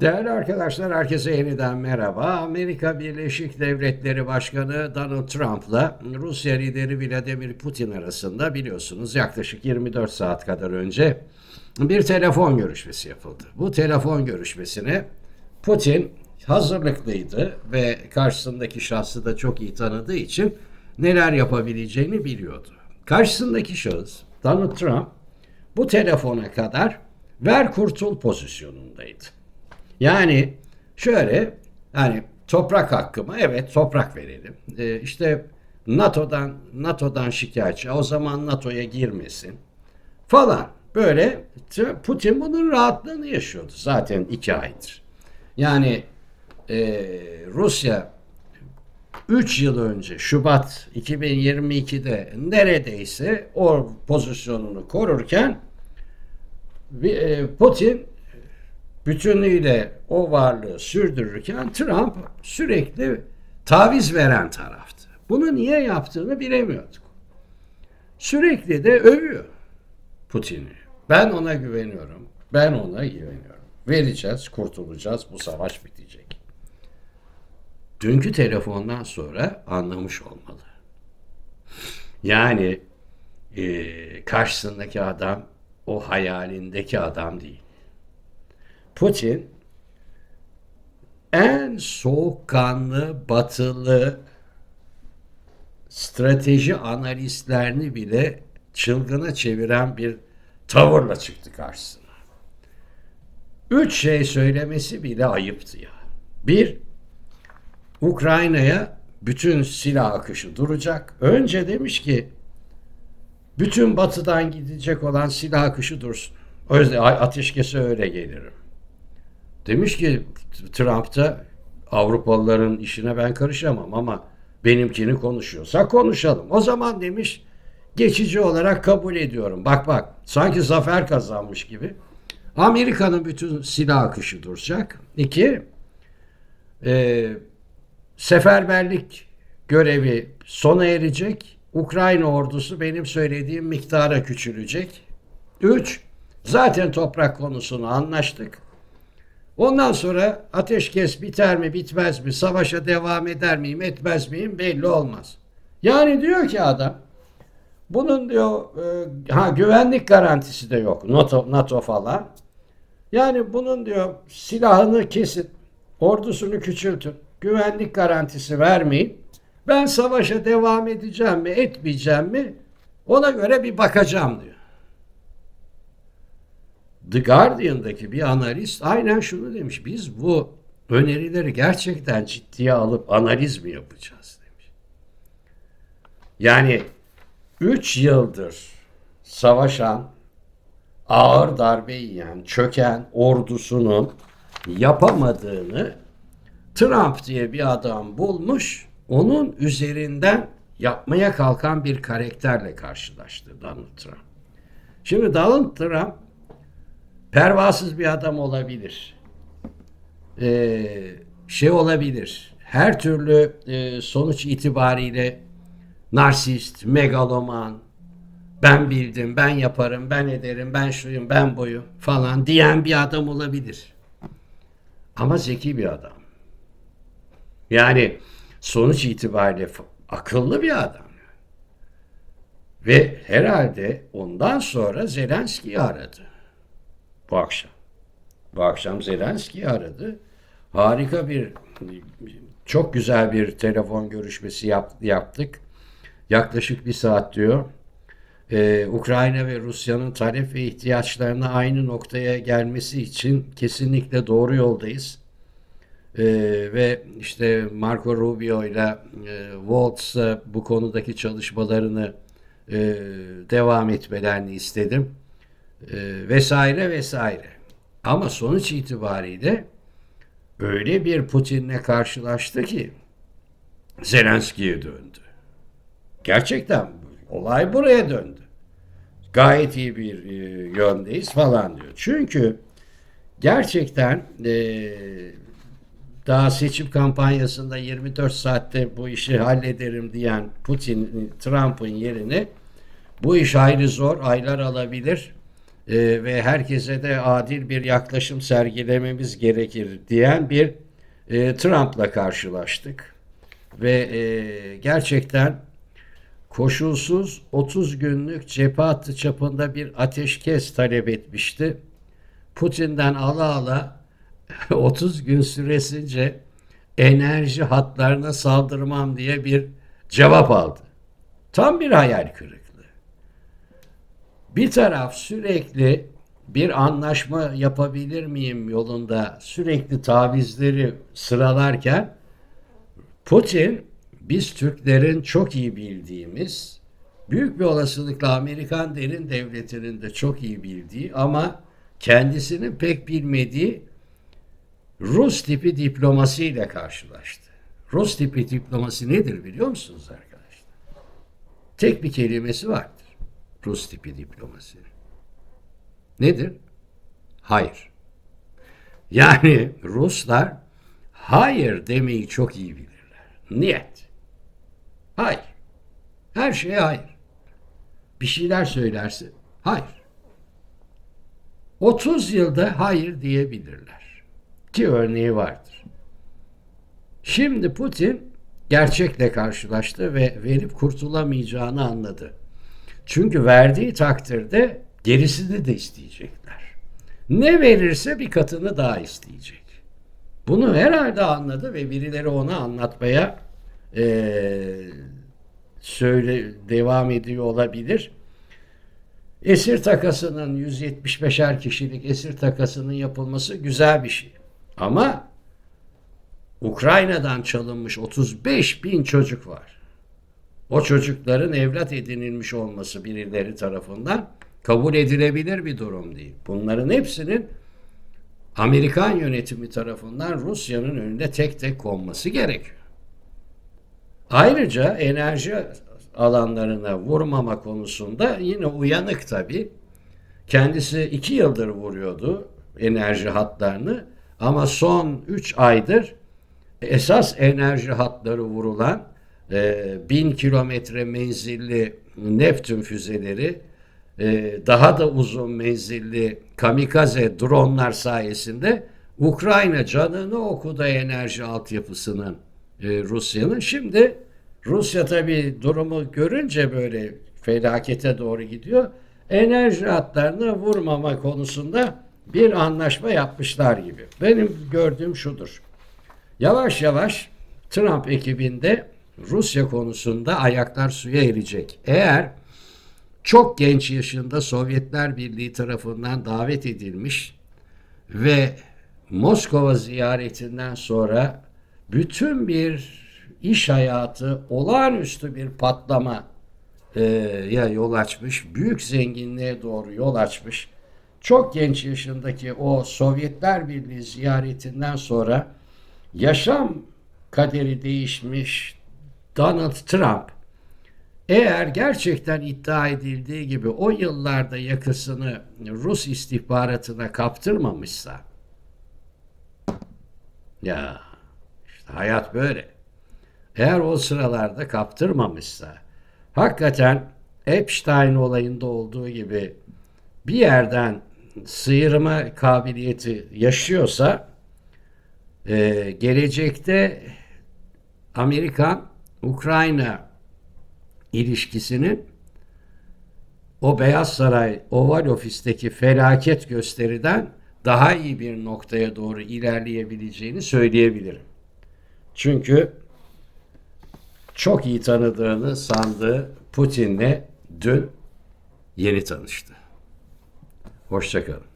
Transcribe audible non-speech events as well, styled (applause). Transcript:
Değerli arkadaşlar, herkese yeniden merhaba. Amerika Birleşik Devletleri Başkanı Donald Trump'la Rusya lideri Vladimir Putin arasında biliyorsunuz yaklaşık 24 saat kadar önce bir telefon görüşmesi yapıldı. Bu telefon görüşmesine Putin hazırlıklıydı ve karşısındaki şahsı da çok iyi tanıdığı için neler yapabileceğini biliyordu. Karşısındaki şahıs Donald Trump bu telefona kadar ver kurtul pozisyonundaydı. Yani şöyle hani toprak hakkımı evet toprak verelim. Ee, işte NATO'dan NATO'dan şikayetçi o zaman NATO'ya girmesin falan. Böyle Putin bunun rahatlığını yaşıyordu zaten iki aydır. Yani e, Rusya 3 yıl önce Şubat 2022'de neredeyse o pozisyonunu korurken e, Putin bütünüyle o varlığı sürdürürken Trump sürekli taviz veren taraftı. Bunu niye yaptığını bilemiyorduk. Sürekli de övüyor Putin'i. Ben ona güveniyorum. Ben ona güveniyorum. Vereceğiz, kurtulacağız, bu savaş bitecek. Dünkü telefondan sonra anlamış olmalı. Yani e, karşısındaki adam o hayalindeki adam değil. Putin en soğukkanlı batılı strateji analistlerini bile çılgına çeviren bir tavırla çıktı karşısına. Üç şey söylemesi bile ayıptı ya. Bir, Ukrayna'ya bütün silah akışı duracak. Önce demiş ki bütün batıdan gidecek olan silah akışı dursun. O yüzden ateşkese öyle gelirim. Demiş ki Trump da Avrupalıların işine ben karışamam ama benimkini konuşuyorsa konuşalım. O zaman demiş geçici olarak kabul ediyorum. Bak bak sanki zafer kazanmış gibi. Amerika'nın bütün silah akışı duracak. İki, e, seferberlik görevi sona erecek. Ukrayna ordusu benim söylediğim miktara küçülecek. Üç, zaten toprak konusunu anlaştık. Ondan sonra ateşkes biter mi bitmez mi, savaşa devam eder miyim etmez miyim belli olmaz. Yani diyor ki adam, bunun diyor e, ha güvenlik garantisi de yok NATO, NATO falan. Yani bunun diyor silahını kesin, ordusunu küçültün, güvenlik garantisi vermeyin. Ben savaşa devam edeceğim mi etmeyeceğim mi ona göre bir bakacağım diyor. The Guardian'daki bir analist aynen şunu demiş. Biz bu önerileri gerçekten ciddiye alıp analiz mi yapacağız demiş. Yani 3 yıldır savaşan, ağır darbe yiyen, çöken ordusunun yapamadığını Trump diye bir adam bulmuş, onun üzerinden yapmaya kalkan bir karakterle karşılaştı Donald Trump. Şimdi Donald Trump pervasız bir adam olabilir. Ee, şey olabilir. Her türlü e, sonuç itibariyle narsist, megaloman, ben bildim, ben yaparım, ben ederim, ben şuyum, ben buyum falan diyen bir adam olabilir. Ama zeki bir adam. Yani sonuç itibariyle akıllı bir adam. Ve herhalde ondan sonra Zelenski'yi aradı bu akşam. Bu akşam Zelenski aradı. Harika bir, çok güzel bir telefon görüşmesi yap, yaptık. Yaklaşık bir saat diyor. Ee, Ukrayna ve Rusya'nın talep ve ihtiyaçlarına aynı noktaya gelmesi için kesinlikle doğru yoldayız. Ee, ve işte Marco Rubio ile e, Waltz bu konudaki çalışmalarını e, devam etmelerini istedim e, vesaire vesaire. Ama sonuç itibariyle öyle bir Putin'le karşılaştı ki Zelenski'ye döndü. Gerçekten olay buraya döndü. Gayet iyi bir e, yöndeyiz falan diyor. Çünkü gerçekten e, daha seçim kampanyasında 24 saatte bu işi hallederim diyen Putin, Trump'ın yerine bu iş ayrı zor, aylar alabilir e, ve herkese de adil bir yaklaşım sergilememiz gerekir diyen bir e, Trump'la karşılaştık. Ve e, gerçekten koşulsuz 30 günlük cephe hattı çapında bir ateşkes talep etmişti. Putin'den ala ala (laughs) 30 gün süresince enerji hatlarına saldırmam diye bir cevap aldı. Tam bir hayal kırıklığı. Bir taraf sürekli bir anlaşma yapabilir miyim yolunda sürekli tavizleri sıralarken Putin biz Türklerin çok iyi bildiğimiz büyük bir olasılıkla Amerikan derin devletinin de çok iyi bildiği ama kendisinin pek bilmediği Rus tipi diplomasiyle karşılaştı. Rus tipi diplomasi nedir biliyor musunuz arkadaşlar? Tek bir kelimesi vardır. Rus tipi diplomasi. Nedir? Hayır. Yani Ruslar hayır demeyi çok iyi bilirler. Niyet. Hayır. Her şeye hayır. Bir şeyler söylersin. Hayır. 30 yılda hayır diyebilirler. Ki örneği vardır. Şimdi Putin gerçekle karşılaştı ve verip kurtulamayacağını anladı. Çünkü verdiği takdirde gerisini de isteyecekler. Ne verirse bir katını daha isteyecek. Bunu herhalde anladı ve birileri ona anlatmaya eee, söyle devam ediyor olabilir. Esir takasının 175'er kişilik esir takasının yapılması güzel bir şey. Ama Ukrayna'dan çalınmış 35 bin çocuk var. O çocukların evlat edinilmiş olması birileri tarafından kabul edilebilir bir durum değil. Bunların hepsinin Amerikan yönetimi tarafından Rusya'nın önüne tek tek konması gerekiyor. Ayrıca enerji alanlarına vurmama konusunda yine uyanık tabii. Kendisi iki yıldır vuruyordu enerji hatlarını ama son üç aydır esas enerji hatları vurulan e, bin kilometre menzilli Neptün füzeleri e, daha da uzun menzilli kamikaze dronlar sayesinde Ukrayna canını okudu enerji altyapısının e, Rusya'nın. Şimdi Rusya tabii durumu görünce böyle felakete doğru gidiyor. Enerji hatlarına vurmama konusunda bir anlaşma yapmışlar gibi. Benim gördüğüm şudur. Yavaş yavaş Trump ekibinde Rusya konusunda ayaklar suya erecek. Eğer çok genç yaşında Sovyetler Birliği tarafından davet edilmiş ve Moskova ziyaretinden sonra bütün bir iş hayatı olağanüstü bir patlama e, ya yol açmış, büyük zenginliğe doğru yol açmış. Çok genç yaşındaki o Sovyetler Birliği ziyaretinden sonra yaşam kaderi değişmiş Donald Trump eğer gerçekten iddia edildiği gibi o yıllarda yakasını Rus istihbaratına kaptırmamışsa ya işte hayat böyle. Eğer o sıralarda kaptırmamışsa hakikaten Epstein olayında olduğu gibi bir yerden sıyırma kabiliyeti yaşıyorsa e, gelecekte Amerikan Ukrayna ilişkisinin o Beyaz Saray Oval Ofis'teki felaket gösteriden daha iyi bir noktaya doğru ilerleyebileceğini söyleyebilirim. Çünkü çok iyi tanıdığını sandığı Putin'le dün yeni tanıştı. Hoşçakalın.